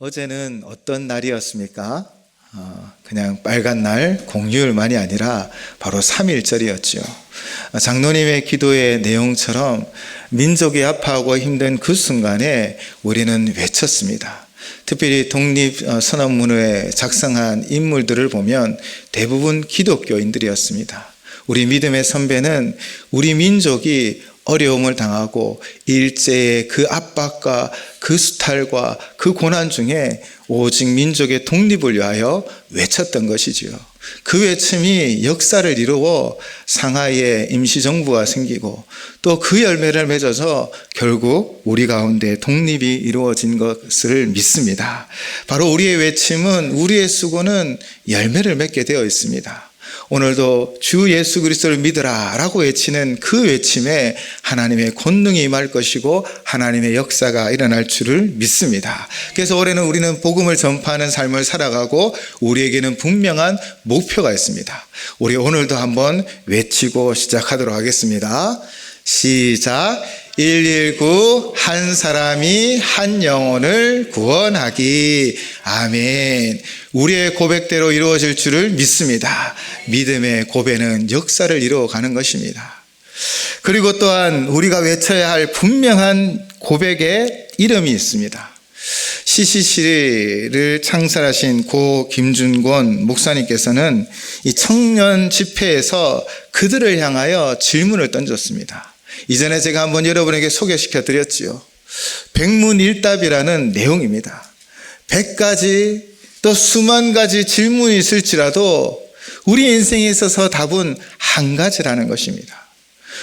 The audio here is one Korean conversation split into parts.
어제는 어떤 날이었습니까? 어, 그냥 빨간 날 공휴일만이 아니라 바로 3일절이었죠. 장로님의 기도의 내용처럼 민족이 아파하고 힘든 그 순간에 우리는 외쳤습니다. 특별히 독립선언문에 작성한 인물들을 보면 대부분 기독교인들이었습니다. 우리 믿음의 선배는 우리 민족이 어려움을 당하고 일제의 그 압박과 그 수탈과 그 고난 중에 오직 민족의 독립을 위하여 외쳤던 것이지요. 그 외침이 역사를 이루어 상하이에 임시정부가 생기고 또 그 열매를 맺어서 결국 우리 가운데 독립이 이루어진 것을 믿습니다. 바로 우리의 외침은 우리의 수고는 열매를 맺게 되어 있습니다. 오늘도 주 예수 그리스도를 믿으라 라고 외치는 그 외침에 하나님의 권능이 임할 것이고 하나님의 역사가 일어날 줄을 믿습니다. 그래서 올해는 우리는 복음을 전파하는 삶을 살아가고 우리에게는 분명한 목표가 있습니다. 우리 오늘도 한번 외치고 시작하도록 하겠습니다. 시작. 119 한 사람이 한 영혼을 구원하기. 아멘. 우리의 고백대로 이루어질 줄을 믿습니다. 믿음의 고백은 역사를 이루어가는 것입니다. 그리고 또한 우리가 외쳐야 할 분명한 고백의 이름이 있습니다. CCC를 창설하신 고 김준권 목사님께서는 이 청년 집회에서 그들을 향하여 질문을 던졌습니다. 이전에 제가 한번 여러분에게 소개시켜 드렸지요. 백문일답이라는 내용입니다. 백 가지 또 수만 가지 질문이 있을지라도 우리 인생에 있어서 답은 한 가지라는 것입니다.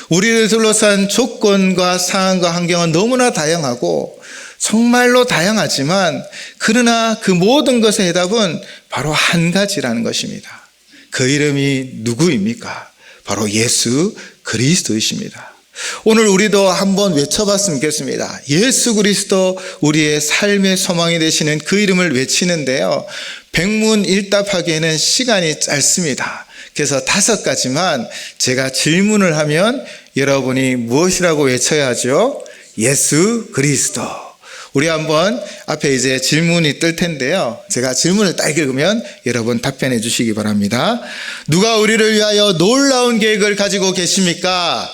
우리를 둘러싼 조건과 상황과 환경은 너무나 다양하고 정말로 다양하지만 그러나 그 모든 것의 해답은 바로 한 가지라는 것입니다. 그 이름이 누구입니까? 바로 예수 그리스도이십니다. 오늘 우리도 한번 외쳐봤으면 좋겠습니다. 예수 그리스도 우리의 삶의 소망이 되시는 그 이름을 외치는데요. 백문일답하기에는 시간이 짧습니다. 그래서 다섯 가지만 제가 질문을 하면 여러분이 무엇이라고 외쳐야 하죠? 예수 그리스도. 우리 한번 앞에 이제 질문이 뜰 텐데요. 제가 질문을 딱 읽으면 여러분 답변해 주시기 바랍니다. 누가 우리를 위하여 놀라운 계획을 가지고 계십니까?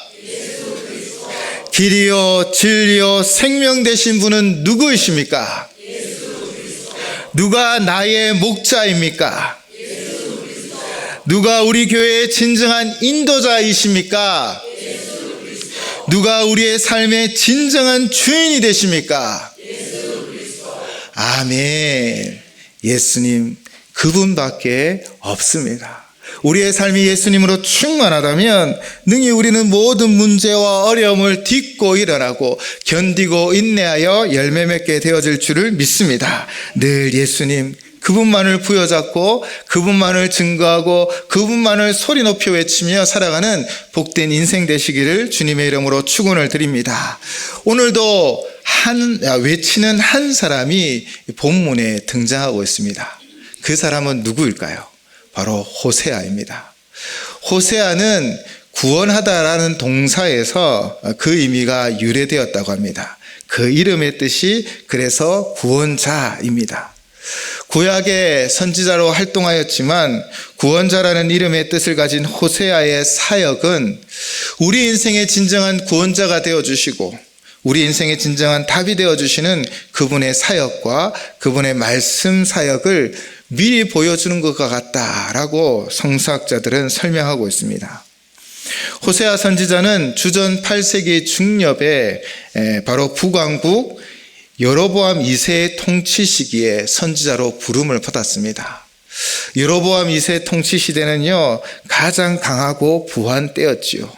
길이요, 진리요, 생명 되신 분은 누구이십니까? 누가 나의 목자입니까? 누가 우리 교회의 진정한 인도자이십니까? 누가 우리의 삶의 진정한 주인이 되십니까? 아멘. 예수님, 그분밖에 없습니다. 우리의 삶이 예수님으로 충만하다면 능히 우리는 모든 문제와 어려움을 딛고 일어나고 견디고 인내하여 열매 맺게 되어질 줄을 믿습니다. 늘 예수님 그분만을 부여잡고 그분만을 증거하고 그분만을 소리 높여 외치며 살아가는 복된 인생 되시기를 주님의 이름으로 축원을 드립니다. 오늘도 한 외치는 한 사람이 본문에 등장하고 있습니다. 그 사람은 누구일까요? 바로 호세아입니다. 호세아는 구원하다라는 동사에서 그 의미가 유래되었다고 합니다. 그 이름의 뜻이 그래서 구원자입니다. 구약의 선지자로 활동하였지만 구원자라는 이름의 뜻을 가진 호세아의 사역은 우리 인생의 진정한 구원자가 되어 주시고 우리 인생의 진정한 답이 되어 주시는 그분의 사역과 그분의 말씀 사역을 미리 보여주는 것과 같다라고 성서학자들은 설명하고 있습니다. 호세아 선지자는 주전 8세기 중엽에 바로 북왕국 여로보암 2세의 통치 시기에 선지자로 부름을 받았습니다. 여로보암 2세 통치 시대는요 가장 강하고 부한 때였지요.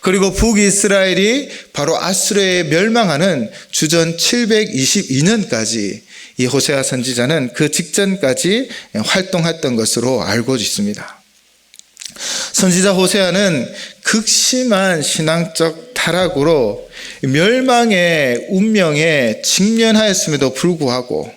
그리고 북이스라엘이 바로 아수르에 멸망하는 주전 722년까지 이 호세아 선지자는 그 직전까지 활동했던 것으로 알고 있습니다. 선지자 호세아는 극심한 신앙적 타락으로 멸망의 운명에 직면하였음에도 불구하고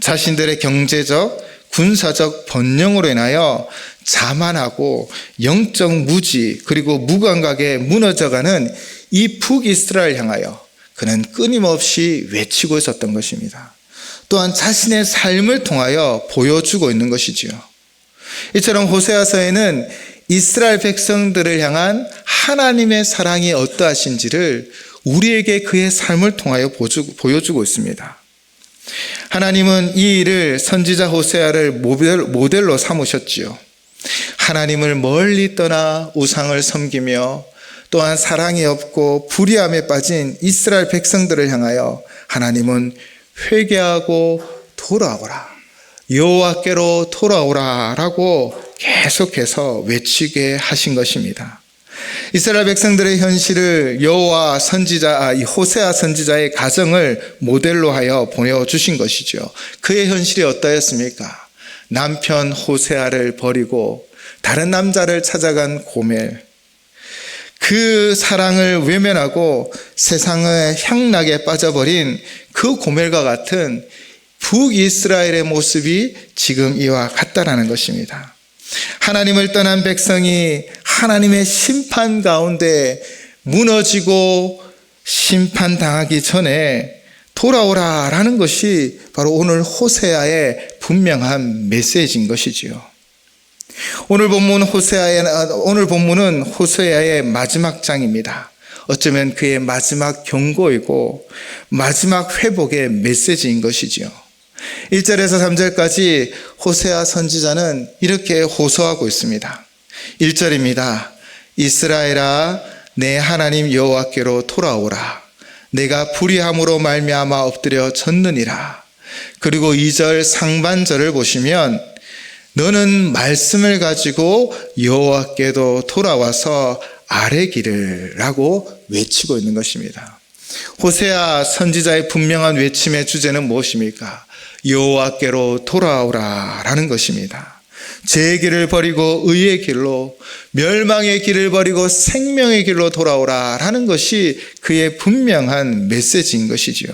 자신들의 경제적, 군사적 번영으로 인하여 자만하고 영적 무지 그리고 무감각에 무너져가는 이 북이스라엘 향하여 그는 끊임없이 외치고 있었던 것입니다. 또한 자신의 삶을 통하여 보여주고 있는 것이지요. 이처럼 호세아서에는 이스라엘 백성들을 향한 하나님의 사랑이 어떠하신지를 우리에게 그의 삶을 통하여 보여주고 있습니다. 하나님은 이 일을 선지자 호세아를 모델로 삼으셨지요. 하나님을 멀리 떠나 우상을 섬기며 또한 사랑이 없고 불의함에 빠진 이스라엘 백성들을 향하여 하나님은 회개하고 돌아오라. 여호와께로 돌아오라라고 계속해서 외치게 하신 것입니다. 이스라엘 백성들의 현실을 여호와 선지자 아, 호세아 선지자의 가정을 모델로 하여 보여 주신 것이죠. 그의 현실이 어떠했습니까? 남편 호세아를 버리고 다른 남자를 찾아간 고멜. 그 사랑을 외면하고 세상의 향락에 빠져버린 그 고멜과 같은 북이스라엘의 모습이 지금 이와 같다라는 것입니다. 하나님을 떠난 백성이 하나님의 심판 가운데 무너지고 심판당하기 전에 돌아오라라는 것이 바로 오늘 호세아의 분명한 메시지인 것이지요. 오늘 본문 호세아의 오늘 본문은 호세아의 마지막 장입니다. 어쩌면 그의 마지막 경고이고 마지막 회복의 메시지인 것이지요. 1절에서 3절까지 호세아 선지자는 이렇게 호소하고 있습니다. 1절입니다. 이스라엘아 내 하나님 여호와께로 돌아오라. 내가 불의함으로 말미암아 엎드려 졌느니라. 그리고 2절 상반절을 보시면 너는 말씀을 가지고 여호와께도 돌아와서 아뢰기를라고 외치고 있는 것입니다. 호세아 선지자의 분명한 외침의 주제는 무엇입니까? 여호와께로 돌아오라라는 것입니다. 제 길을 버리고 의의 길로 멸망의 길을 버리고 생명의 길로 돌아오라라는 것이 그의 분명한 메시지인 것이지요.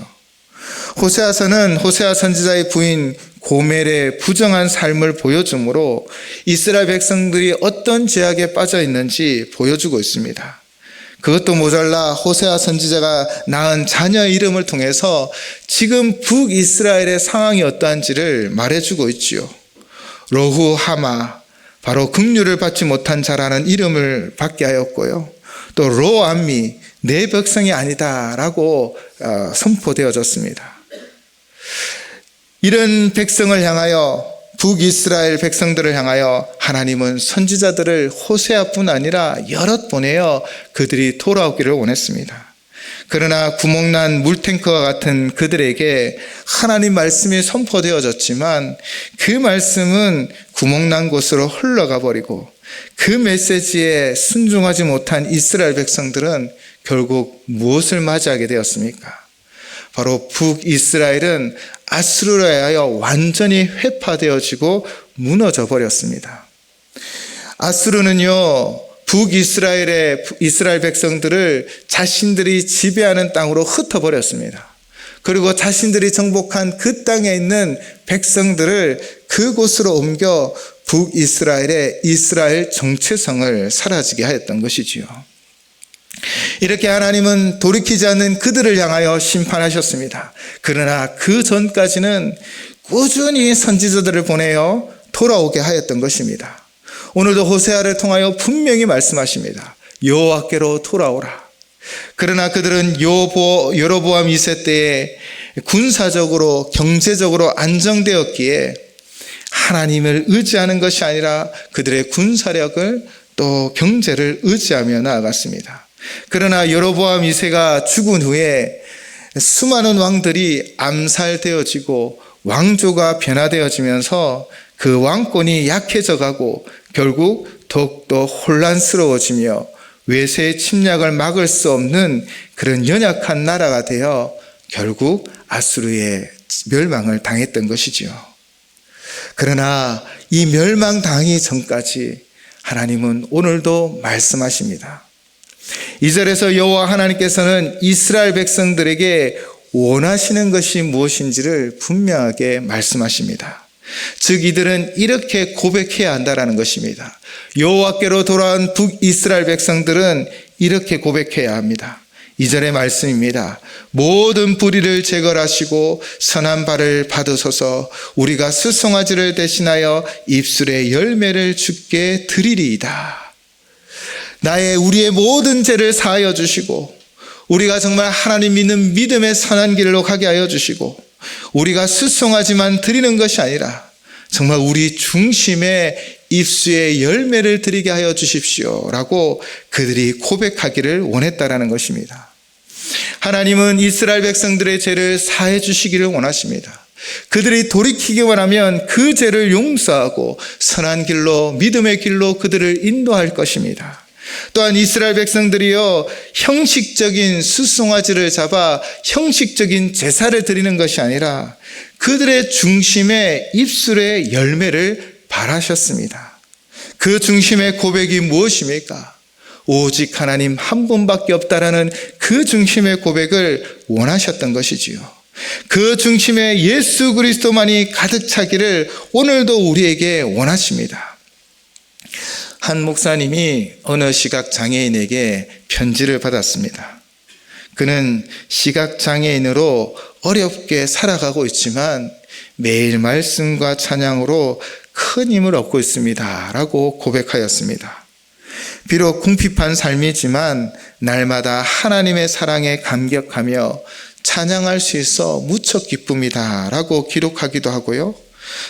호세아서는 호세아 선지자의 부인 고멜의 부정한 삶을 보여주므로 이스라엘 백성들이 어떤 죄악에 빠져 있는지 보여주고 있습니다. 그것도 모자라 호세아 선지자가 낳은 자녀 이름을 통해서 지금 북이스라엘의 상황이 어떠한지를 말해주고 있지요. 로후 하마, 바로 긍휼을 받지 못한 자라는 이름을 받게 하였고요. 또 로암미, 내 백성이 아니다라고 어, 선포되어졌습니다. 이런 백성을 향하여 북이스라엘 백성들을 향하여 하나님은 선지자들을 호세아뿐 아니라 여럿 보내어 그들이 돌아오기를 원했습니다. 그러나 구멍난 물탱크와 같은 그들에게 하나님 말씀이 선포되어졌지만 그 말씀은 구멍난 곳으로 흘러가 버리고 그 메시지에 순종하지 못한 이스라엘 백성들은 결국 무엇을 맞이하게 되었습니까? 바로 북이스라엘은 아스루에 하여 완전히 회파되어지고 무너져 버렸습니다. 아스루는요, 북이스라엘의 이스라엘 백성들을 자신들이 지배하는 땅으로 흩어버렸습니다. 그리고 자신들이 정복한 그 땅에 있는 백성들을 그곳으로 옮겨 북이스라엘의 이스라엘 정체성을 사라지게 하였던 것이지요. 이렇게 하나님은 돌이키지 않는 그들을 향하여 심판하셨습니다. 그러나 그 전까지는 꾸준히 선지자들을 보내어 돌아오게 하였던 것입니다. 오늘도 호세아를 통하여 분명히 말씀하십니다. 여호와께로 돌아오라. 그러나 그들은 여로보암 2세 때에 군사적으로 경제적으로 안정되었기에 하나님을 의지하는 것이 아니라 그들의 군사력을 또 경제를 의지하며 나아갔습니다. 그러나 여로보암 2세가 죽은 후에 수많은 왕들이 암살되어지고 왕조가 변화되어지면서 그 왕권이 약해져 가고 결국 더욱더 혼란스러워지며 외세의 침략을 막을 수 없는 그런 연약한 나라가 되어 결국 아수르의 멸망을 당했던 것이지요. 그러나 이 멸망 당하기 전까지 하나님은 오늘도 말씀하십니다. 2절에서 여호와 하나님께서는 이스라엘 백성들에게 원하시는 것이 무엇인지를 분명하게 말씀하십니다. 즉 이들은 이렇게 고백해야 한다라는 것입니다. 여호와께로 돌아온 북이스라엘 백성들은 이렇게 고백해야 합니다. 2절의 말씀입니다. 모든 뿌리를 제거하시고 선한 발을 받으소서 우리가 수송아지를 대신하여 입술의 열매를 주께 드리리이다. 나의 우리의 모든 죄를 사하여 주시고 우리가 정말 하나님 믿는 믿음의 선한 길로 가게 하여 주시고 우리가 수송하지만 드리는 것이 아니라 정말 우리 중심에 입수의 열매를 드리게 하여 주십시오라고 그들이 고백하기를 원했다라는 것입니다. 하나님은 이스라엘 백성들의 죄를 사해 주시기를 원하십니다. 그들이 돌이키기만 하면 그 죄를 용서하고 선한 길로 믿음의 길로 그들을 인도할 것입니다. 또한 이스라엘 백성들이요 형식적인 수송아지를 잡아 형식적인 제사를 드리는 것이 아니라 그들의 중심에 입술의 열매를 바라셨습니다. 그 중심의 고백이 무엇입니까? 오직 하나님 한 분밖에 없다라는 그 중심의 고백을 원하셨던 것이지요. 그 중심에 예수 그리스도만이 가득 차기를 오늘도 우리에게 원하십니다. 한 목사님이 어느 시각 장애인에게 편지를 받았습니다. 그는 시각 장애인으로 어렵게 살아가고 있지만 매일 말씀과 찬양으로 큰 힘을 얻고 있습니다. 라고 고백하였습니다. 비록 궁핍한 삶이지만 날마다 하나님의 사랑에 감격하며 찬양할 수 있어 무척 기쁩니다. 라고 기록하기도 하고요.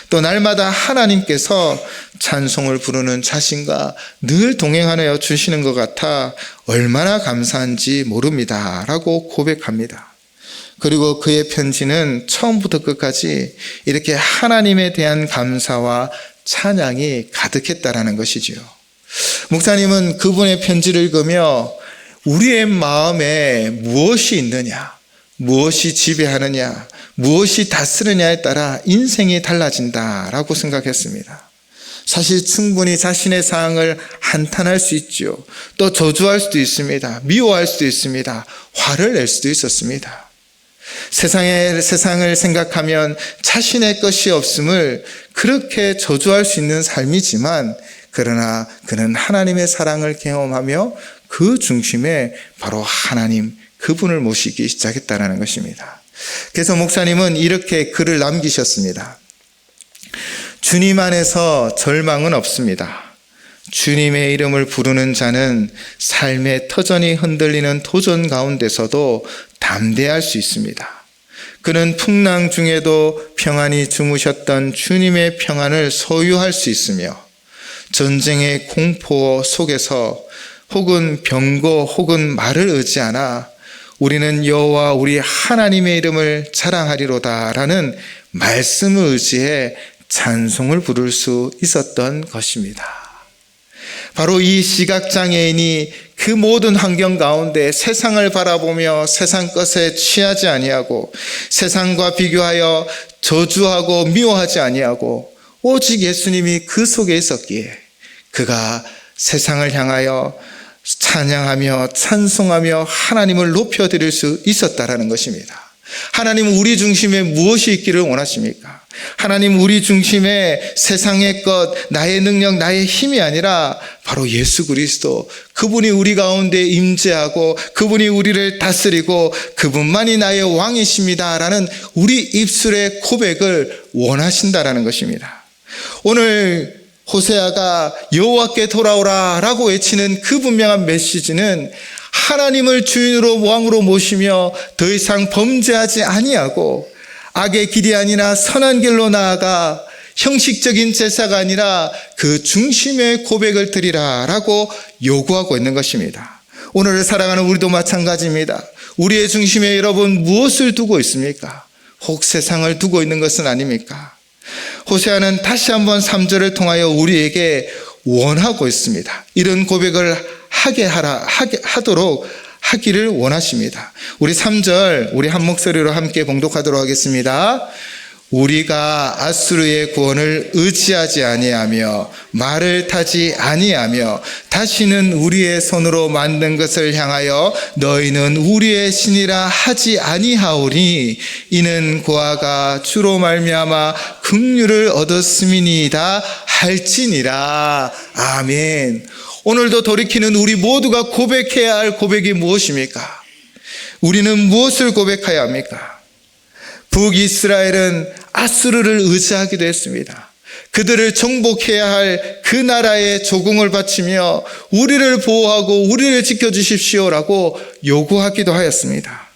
또 날마다 하나님께서 찬송을 부르는 자신과 늘 동행하여 주시는 것 같아 얼마나 감사한지 모릅니다. 라고 고백합니다. 그리고 그의 편지는 처음부터 끝까지 이렇게 하나님에 대한 감사와 찬양이 가득했다라는 것이지요. 목사님은 그분의 편지를 읽으며 우리의 마음에 무엇이 있느냐, 무엇이 지배하느냐, 무엇이 다스르냐에 따라 인생이 달라진다라고 생각했습니다. 사실 충분히 자신의 상황을 한탄할 수 있죠. 또 저주할 수도 있습니다. 미워할 수도 있습니다. 화를 낼 수도 있었습니다. 세상의 세상을 생각하면 자신의 것이 없음을 그렇게 저주할 수 있는 삶이지만 그러나 그는 하나님의 사랑을 경험하며 그 중심에 바로 하나님 그분을 모시기 시작했다라는 것입니다. 그래서 목사님은 이렇게 글을 남기셨습니다. 주님 안에서 절망은 없습니다. 주님의 이름을 부르는 자는 삶의 터전이 흔들리는 도전 가운데서도 담대할 수 있습니다. 그는 풍랑 중에도 평안히 주무셨던 주님의 평안을 소유할 수 있으며 전쟁의 공포 속에서 혹은 병고 혹은 말을 의지하나 우리는 여호와 우리 하나님의 이름을 자랑하리로다라는 말씀을 의지해 찬송을 부를 수 있었던 것입니다. 바로 이 시각장애인이 그 모든 환경 가운데 세상을 바라보며 세상 것에 취하지 아니하고 세상과 비교하여 저주하고 미워하지 아니하고 오직 예수님이 그 속에 있었기에 그가 세상을 향하여 찬양하며 찬송하며 하나님을 높여드릴 수 있었다라는 것입니다. 하나님은 우리 중심에 무엇이 있기를 원하십니까? 하나님 우리 중심에 세상의 것, 나의 능력, 나의 힘이 아니라 바로 예수 그리스도 그분이 우리 가운데 임재하고 그분이 우리를 다스리고 그분만이 나의 왕이십니다라는 우리 입술의 고백을 원하신다라는 것입니다. 오늘 호세아가 여호와께 돌아오라라고 외치는 그 분명한 메시지는 하나님을 주인으로 왕으로 모시며 더 이상 범죄하지 아니하고 악의 길이 아니라 선한 길로 나아가 형식적인 제사가 아니라 그 중심의 고백을 드리라라고 요구하고 있는 것입니다. 오늘을 살아가는 우리도 마찬가지입니다. 우리의 중심에 여러분 무엇을 두고 있습니까? 혹 세상을 두고 있는 것은 아닙니까? 호세아는 다시 한번 3절을 통하여 우리에게 원하고 있습니다. 이런 고백을 하게 하라, 하게, 하도록 하기를 원하십니다. 우리 3절, 우리 한 목소리로 함께 봉독하도록 하겠습니다. 우리가 아수르의 구원을 의지하지 아니하며 말을 타지 아니하며 다시는 우리의 손으로 만든 것을 향하여 너희는 우리의 신이라 하지 아니하오니 이는 고아가 주로 말미암아 긍휼을 얻었음이니이다 할지니라 아멘. 오늘도 돌이키는 우리 모두가 고백해야 할 고백이 무엇입니까? 우리는 무엇을 고백해야 합니까? 북이스라엘은 아수르를 의지하기도 했습니다. 그들을 정복해야 할 그 나라에 조공을 바치며 우리를 보호하고 우리를 지켜주십시오라고 요구하기도 하였습니다.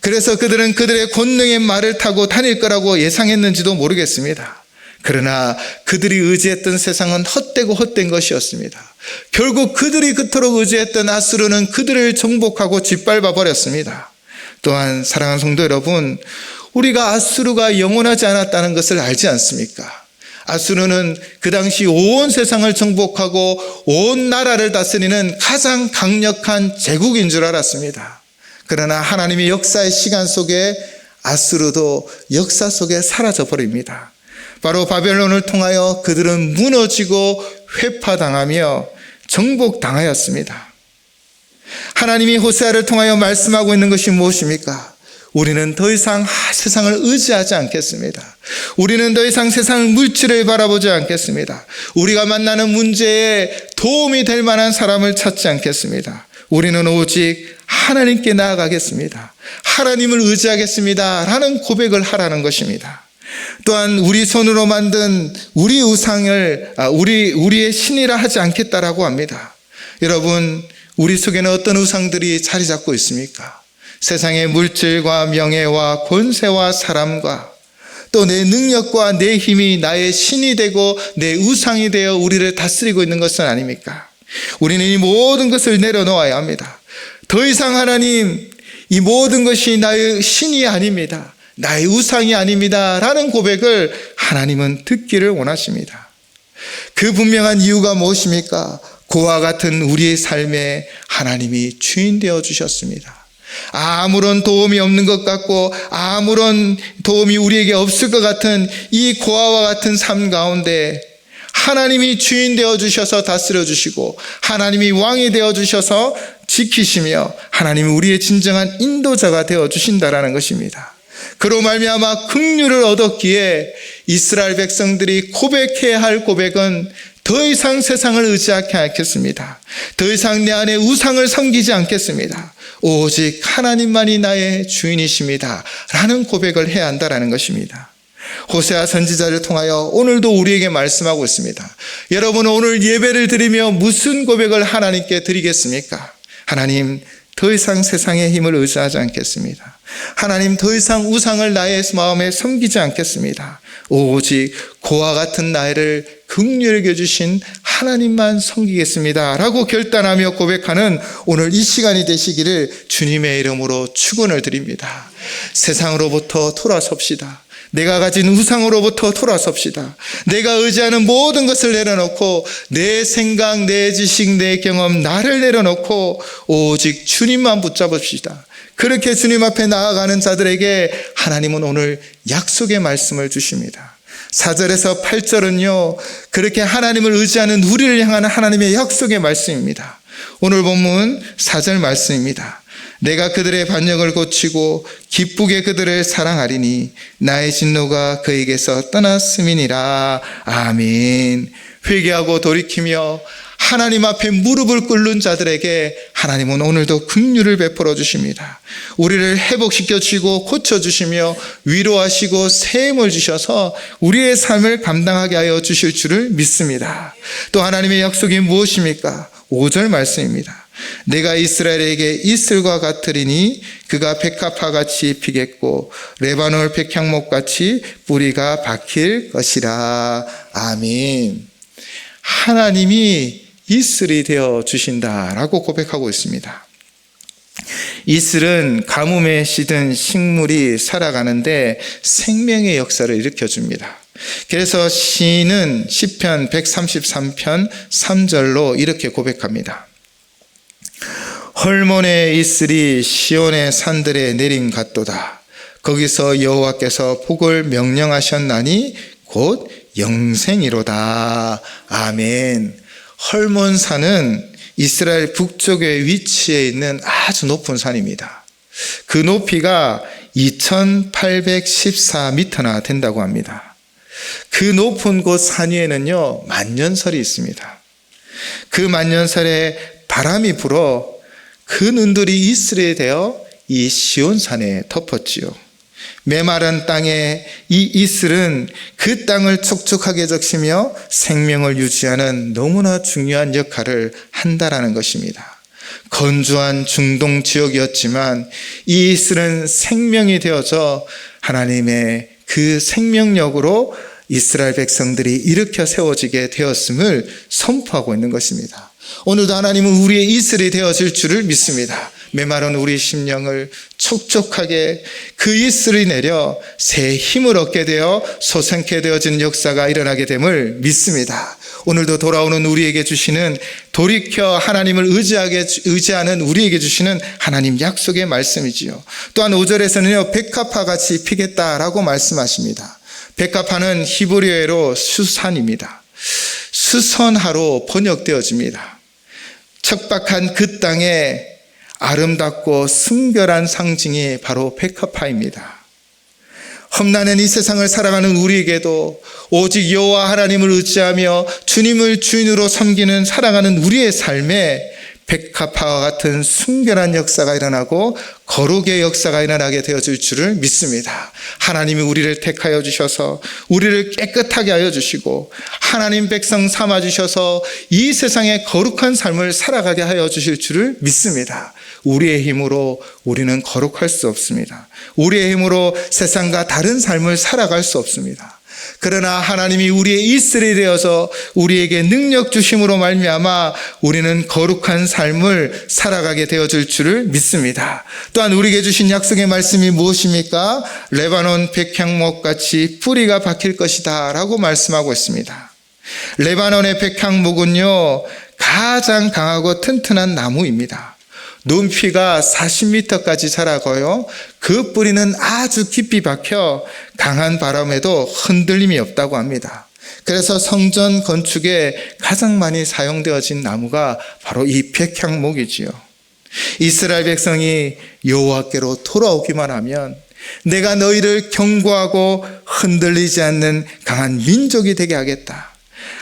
그래서 그들은 그들의 권능의 말을 타고 다닐 거라고 예상했는지도 모르겠습니다. 그러나 그들이 의지했던 세상은 헛되고 헛된 것이었습니다. 결국 그들이 그토록 의지했던 아수르는 그들을 정복하고 짓밟아 버렸습니다. 또한 사랑하는 성도 여러분, 우리가 아수르가 영원하지 않았다는 것을 알지 않습니까? 아수르는 그 당시 온 세상을 정복하고 온 나라를 다스리는 가장 강력한 제국인 줄 알았습니다. 그러나 하나님의 역사의 시간 속에 아수르도 역사 속에 사라져 버립니다. 바로 바벨론을 통하여 그들은 무너지고 회파당하며 정복당하였습니다. 하나님이 호세아를 통하여 말씀하고 있는 것이 무엇입니까? 우리는 더 이상 세상을 의지하지 않겠습니다. 우리는 더 이상 세상을 물질을 바라보지 않겠습니다. 우리가 만나는 문제에 도움이 될 만한 사람을 찾지 않겠습니다. 우리는 오직 하나님께 나아가겠습니다. 하나님을 의지하겠습니다. 라는 고백을 하라는 것입니다. 또한 우리 손으로 만든 우리 우상을 아, 우리 우리의 신이라 하지 않겠다라고 합니다. 여러분, 우리 속에는 어떤 우상들이 자리 잡고 있습니까? 세상의 물질과 명예와 권세와 사람과 또 내 능력과 내 힘이 나의 신이 되고 내 우상이 되어 우리를 다스리고 있는 것은 아닙니까? 우리는 이 모든 것을 내려놓아야 합니다. 더 이상 하나님, 이 모든 것이 나의 신이 아닙니다. 나의 우상이 아닙니다. 라는 고백을 하나님은 듣기를 원하십니다. 그 분명한 이유가 무엇입니까? 그와 같은 우리의 삶에 하나님이 주인 되어 주셨습니다. 아무런 도움이 없는 것 같고 아무런 도움이 우리에게 없을 것 같은 이 고아와 같은 삶 가운데 하나님이 주인 되어 주셔서 다스려 주시고 하나님이 왕이 되어 주셔서 지키시며 하나님이 우리의 진정한 인도자가 되어 주신다라는 것입니다. 그로 말미암아 긍휼을 얻었기에 이스라엘 백성들이 고백해야 할 고백은 더 이상 세상을 의지하지 않겠습니다. 더 이상 내 안에 우상을 섬기지 않겠습니다. 오직 하나님만이 나의 주인이십니다. 라는 고백을 해야 한다라는 것입니다. 호세아 선지자를 통하여 오늘도 우리에게 말씀하고 있습니다. 여러분은 오늘 예배를 드리며 무슨 고백을 하나님께 드리겠습니까? 하나님, 더 이상 세상의 힘을 의지하지 않겠습니다. 하나님, 더 이상 우상을 나의 마음에 섬기지 않겠습니다. 오직 고와 같은 나이를 극률하게 주신 하나님만 섬기겠습니다. 라고 결단하며 고백하는 오늘 이 시간이 되시기를 주님의 이름으로 축원을 드립니다. 세상으로부터 돌아섭시다. 내가 가진 우상으로부터 돌아섭시다. 내가 의지하는 모든 것을 내려놓고 내 생각, 내 지식, 내 경험, 나를 내려놓고 오직 주님만 붙잡읍시다. 그렇게 주님 앞에 나아가는 자들에게 하나님은 오늘 약속의 말씀을 주십니다. 4절에서 8절은요, 그렇게 하나님을 의지하는 우리를 향하는 하나님의 약속의 말씀입니다. 오늘 본문 4절 말씀입니다. 내가 그들의 반역을 고치고 기쁘게 그들을 사랑하리니 나의 진노가 그에게서 떠났음이니라. 아멘. 회개하고 돌이키며 하나님 앞에 무릎을 꿇는 자들에게 하나님은 오늘도 긍휼을 베풀어 주십니다. 우리를 회복시켜 주시고 고쳐 주시며 위로하시고 새 힘을 주셔서 우리의 삶을 감당하게 하여 주실 줄을 믿습니다. 또 하나님의 약속이 무엇입니까? 5절 말씀입니다. 내가 이스라엘에게 이슬과 같으리니 그가 백합화 같이 피겠고 레바논 백향목 같이 뿌리가 박힐 것이라. 아멘. 하나님이 이슬이 되어 주신다라고 고백하고 있습니다. 이슬은 가뭄에 시든 식물이 살아가는데 생명의 역사를 일으켜 줍니다. 그래서 시는 시편 133편 3절로 이렇게 고백합니다. 헐몬의 이슬이 시온의 산들에 내림 같도다. 거기서 여호와께서 복을 명령하셨나니 곧 영생이로다. 아멘. 헐몬 산은 이스라엘 북쪽에 위치해 있는 아주 높은 산입니다. 그 높이가 2814m나 된다고 합니다. 그 높은 곳 산 위에는요, 만년설이 있습니다. 그 만년설에 바람이 불어 그 눈들이 이슬에 되어 이 시온산에 덮었지요. 메마른 땅에 이 이슬은 그 땅을 촉촉하게 적시며 생명을 유지하는 너무나 중요한 역할을 한다라는 것입니다. 건조한 중동 지역이었지만 이 이슬은 생명이 되어져 하나님의 그 생명력으로 이스라엘 백성들이 일으켜 세워지게 되었음을 선포하고 있는 것입니다. 오늘도 하나님은 우리의 이슬이 되어질 줄을 믿습니다. 메마른 우리 심령을 촉촉하게 그 이슬이 내려 새 힘을 얻게 되어 소생케 되어진 역사가 일어나게 됨을 믿습니다. 오늘도 돌아오는 우리에게 주시는 돌이켜 하나님을 의지하게 의지하는 우리에게 주시는 하나님 약속의 말씀이지요. 또한 5절에서는요 백합화 같이 피겠다라고 말씀하십니다. 백합화는 히브리어로 수산입니다. 수선화로 번역되어집니다. 척박한 그 땅에 아름답고 순결한 상징이 바로 백합화입니다. 험난한 이 세상을 살아가는 우리에게도 오직 여호와 하나님을 의지하며 주님을 주인으로 섬기는 살아가는 우리의 삶에 백합화와 같은 순결한 역사가 일어나고 거룩의 역사가 일어나게 되어질 줄을 믿습니다. 하나님이 우리를 택하여 주셔서 우리를 깨끗하게 하여 주시고 하나님 백성 삼아 주셔서 이 세상의 거룩한 삶을 살아가게 하여 주실 줄을 믿습니다. 우리의 힘으로 우리는 거룩할 수 없습니다. 우리의 힘으로 세상과 다른 삶을 살아갈 수 없습니다. 그러나 하나님이 우리의 이슬이 되어서 우리에게 능력 주심으로 말미암아 우리는 거룩한 삶을 살아가게 되어질 줄을 믿습니다. 또한 우리에게 주신 약속의 말씀이 무엇입니까? 레바논 백향목 같이 뿌리가 박힐 것이다라고 말씀하고 있습니다. 레바논의 백향목은요 가장 강하고 튼튼한 나무입니다. 눈피가 40m까지 자라고요. 그 뿌리는 아주 깊이 박혀 강한 바람에도 흔들림이 없다고 합니다. 그래서 성전 건축에 가장 많이 사용되어진 나무가 바로 이 백향목이지요. 이스라엘 백성이 여호와께로 돌아오기만 하면 내가 너희를 경고하고 흔들리지 않는 강한 민족이 되게 하겠다.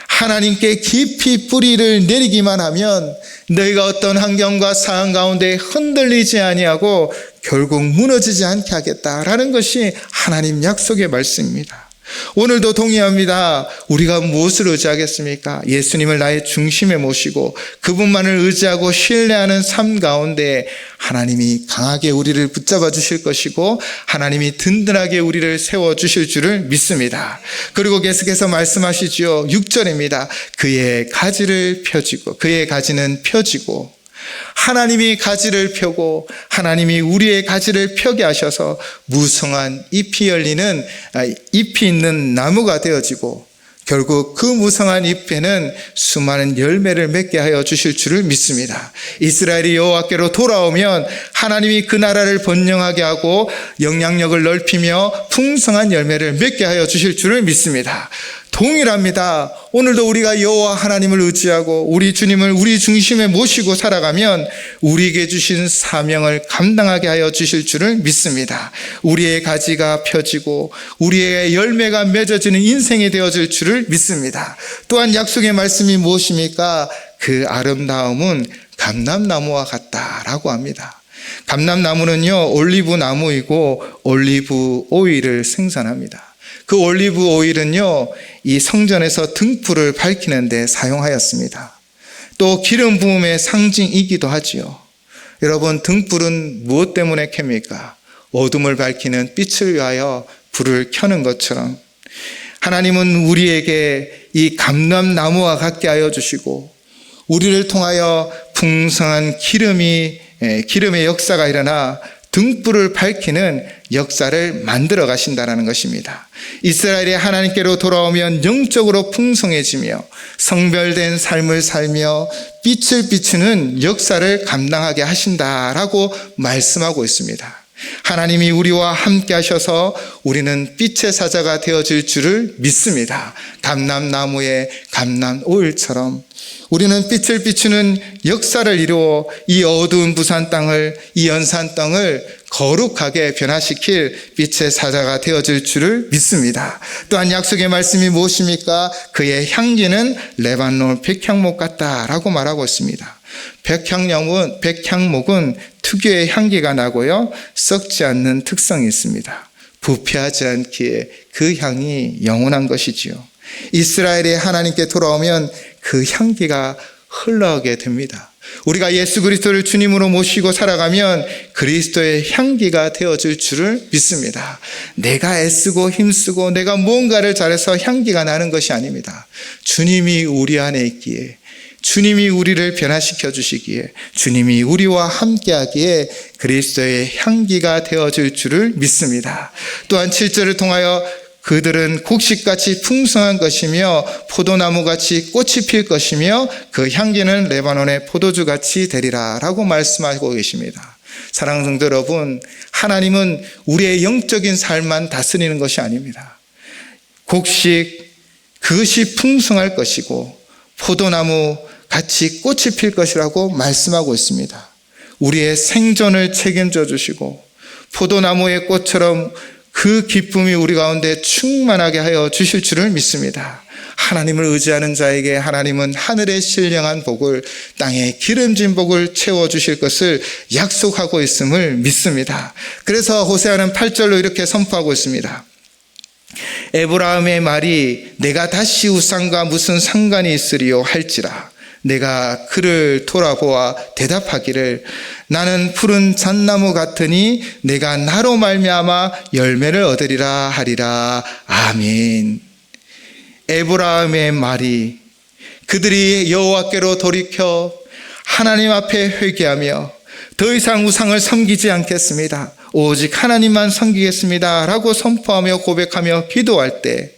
하나님께 깊이 뿌리를 내리기만 하면 너희가 어떤 환경과 상황 가운데 흔들리지 아니하고 결국 무너지지 않게 하겠다라는 것이 하나님 약속의 말씀입니다. 오늘도 동의합니다. 우리가 무엇을 의지하겠습니까? 예수님을 나의 중심에 모시고 그분만을 의지하고 신뢰하는 삶 가운데 하나님이 강하게 우리를 붙잡아 주실 것이고 하나님이 든든하게 우리를 세워 주실 줄을 믿습니다. 그리고 계속해서 말씀하시지요. 6절입니다. 그의 가지를 펴지고 그의 가지는 펴지고 하나님이 가지를 펴고 하나님이 우리의 가지를 펴게 하셔서 무성한 잎이 열리는 아, 잎이 있는 나무가 되어지고 결국 그 무성한 잎에는 수많은 열매를 맺게 하여 주실 줄을 믿습니다. 이스라엘이 여호와께로 돌아오면 하나님이 그 나라를 번영하게 하고 영향력을 넓히며 풍성한 열매를 맺게 하여 주실 줄을 믿습니다. 동일합니다. 오늘도 우리가 여호와 하나님을 의지하고 우리 주님을 우리 중심에 모시고 살아가면 우리에게 주신 사명을 감당하게 하여 주실 줄을 믿습니다. 우리의 가지가 펴지고 우리의 열매가 맺어지는 인생이 되어질 줄을 믿습니다. 또한 약속의 말씀이 무엇입니까? 그 아름다움은 감람나무와 같다라고 합니다. 감람나무는요 올리브 나무이고 올리브 오일을 생산합니다. 그 올리브 오일은요, 이 성전에서 등불을 밝히는데 사용하였습니다. 또 기름 부음의 상징이기도 하지요. 여러분, 등불은 무엇 때문에 켭니까? 어둠을 밝히는 빛을 위하여 불을 켜는 것처럼 하나님은 우리에게 이 감람나무와 같게 하여 주시고 우리를 통하여 풍성한 기름이 기름의 역사가 일어나 등불을 밝히는 역사를 만들어 가신다라는 것입니다. 이스라엘이 하나님께로 돌아오면 영적으로 풍성해지며 성별된 삶을 살며 빛을 비추는 역사를 감당하게 하신다라고 말씀하고 있습니다. 하나님이 우리와 함께 하셔서 우리는 빛의 사자가 되어질 줄을 믿습니다. 감남나무의 감남 오일처럼 우리는 빛을 비추는 역사를 이루어 이 어두운 부산 땅을, 이 연산 땅을 거룩하게 변화시킬 빛의 사자가 되어질 줄을 믿습니다. 또한 약속의 말씀이 무엇입니까? 그의 향기는 레바논 백향목 같다라고 말하고 있습니다. 백향목은, 백향목은 특유의 향기가 나고요. 썩지 않는 특성이 있습니다. 부패하지 않기에 그 향이 영원한 것이지요. 이스라엘이 하나님께 돌아오면 그 향기가 흘러가게 됩니다. 우리가 예수 그리스도를 주님으로 모시고 살아가면 그리스도의 향기가 되어질 줄을 믿습니다. 내가 애쓰고 힘쓰고 내가 무언가를 잘해서 향기가 나는 것이 아닙니다. 주님이 우리 안에 있기에 주님이 우리를 변화시켜 주시기에 주님이 우리와 함께 하기에 그리스도의 향기가 되어질 줄을 믿습니다. 또한 7절을 통하여 그들은 곡식같이 풍성한 것이며 포도나무같이 꽃이 필 것이며 그 향기는 레바논의 포도주같이 되리라 라고 말씀하고 계십니다. 사랑하는 성도 여러분, 하나님은 우리의 영적인 삶만 다스리는 것이 아닙니다. 곡식, 그것이 풍성할 것이고 포도나무 같이 꽃이 필 것이라고 말씀하고 있습니다. 우리의 생존을 책임져 주시고 포도나무의 꽃처럼 그 기쁨이 우리 가운데 충만하게 하여 주실 줄을 믿습니다. 하나님을 의지하는 자에게 하나님은 하늘의 신령한 복을 땅에 기름진 복을 채워 주실 것을 약속하고 있음을 믿습니다. 그래서 호세아는 8절로 이렇게 선포하고 있습니다. 에브라임의 말이 내가 다시 우상과 무슨 상관이 있으리요 할지라 내가 그를 돌아보아 대답하기를 나는 푸른 잣나무 같으니 내가 나로 말미암아 열매를 얻으리라 하리라 아멘. 에브라임의 말이 그들이 여호와께로 돌이켜 하나님 앞에 회개하며 더 이상 우상을 섬기지 않겠습니다. 오직 하나님만 섬기겠습니다. 라고 선포하며 고백하며 기도할 때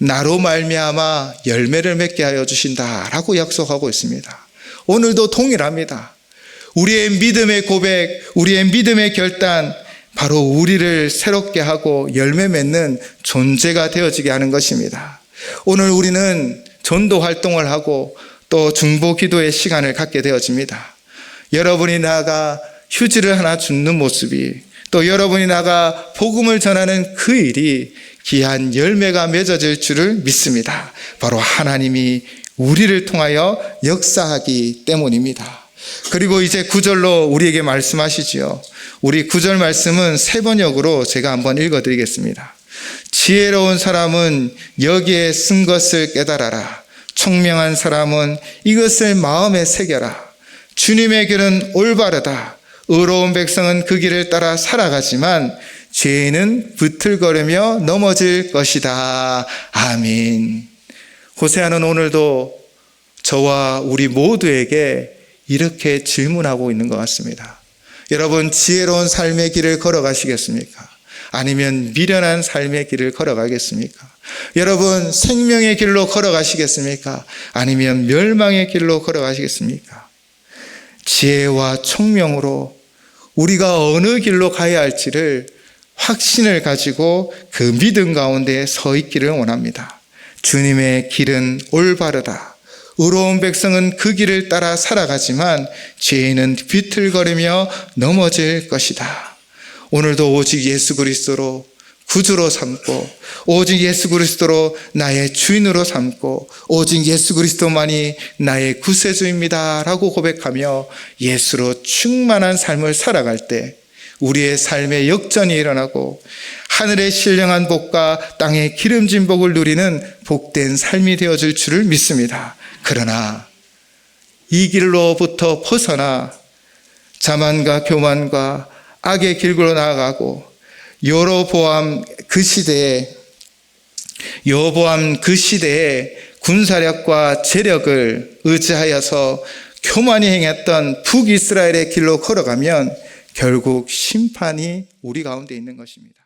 나로 말미암아 열매를 맺게 하여 주신다라고 약속하고 있습니다. 오늘도 동일합니다. 우리의 믿음의 고백, 우리의 믿음의 결단, 바로 우리를 새롭게 하고 열매 맺는 존재가 되어지게 하는 것입니다. 오늘 우리는 전도 활동을 하고 또 중보 기도의 시간을 갖게 되어집니다. 여러분이 나가 휴지를 하나 줍는 모습이 또 여러분이 나가 복음을 전하는 그 일이 귀한 열매가 맺어질 줄을 믿습니다. 바로 하나님이 우리를 통하여 역사하기 때문입니다. 그리고 이제 구절로 우리에게 말씀하시지요. 우리 구절 말씀은 세 번역으로 제가 한번 읽어 드리겠습니다. 지혜로운 사람은 여기에 쓴 것을 깨달아라. 총명한 사람은 이것을 마음에 새겨라. 주님의 길은 올바르다. 의로운 백성은 그 길을 따라 살아가지만 죄인은 부틀거리며 넘어질 것이다. 아멘. 호세아는 오늘도 저와 우리 모두에게 이렇게 질문하고 있는 것 같습니다. 여러분, 지혜로운 삶의 길을 걸어가시겠습니까? 아니면 미련한 삶의 길을 걸어가겠습니까? 여러분, 생명의 길로 걸어가시겠습니까? 아니면 멸망의 길로 걸어가시겠습니까? 지혜와 총명으로 우리가 어느 길로 가야 할지를 확신을 가지고 그 믿음 가운데 서 있기를 원합니다. 주님의 길은 올바르다. 의로운 백성은 그 길을 따라 살아가지만 죄인은 비틀거리며 넘어질 것이다. 오늘도 오직 예수 그리스도로 구주로 삼고 오직 예수 그리스도로 나의 주인으로 삼고 오직 예수 그리스도만이 나의 구세주입니다라고 고백하며 예수로 충만한 삶을 살아갈 때 우리의 삶에 역전이 일어나고 하늘의 신령한 복과 땅의 기름진 복을 누리는 복된 삶이 되어질 줄을 믿습니다. 그러나 이 길로부터 벗어나 자만과 교만과 악의 길로 나아가고 여로보암 그 시대에 여보암 그 시대에 군사력과 재력을 의지하여서 교만이 행했던 북이스라엘의 길로 걸어가면 결국 심판이 우리 가운데 있는 것입니다.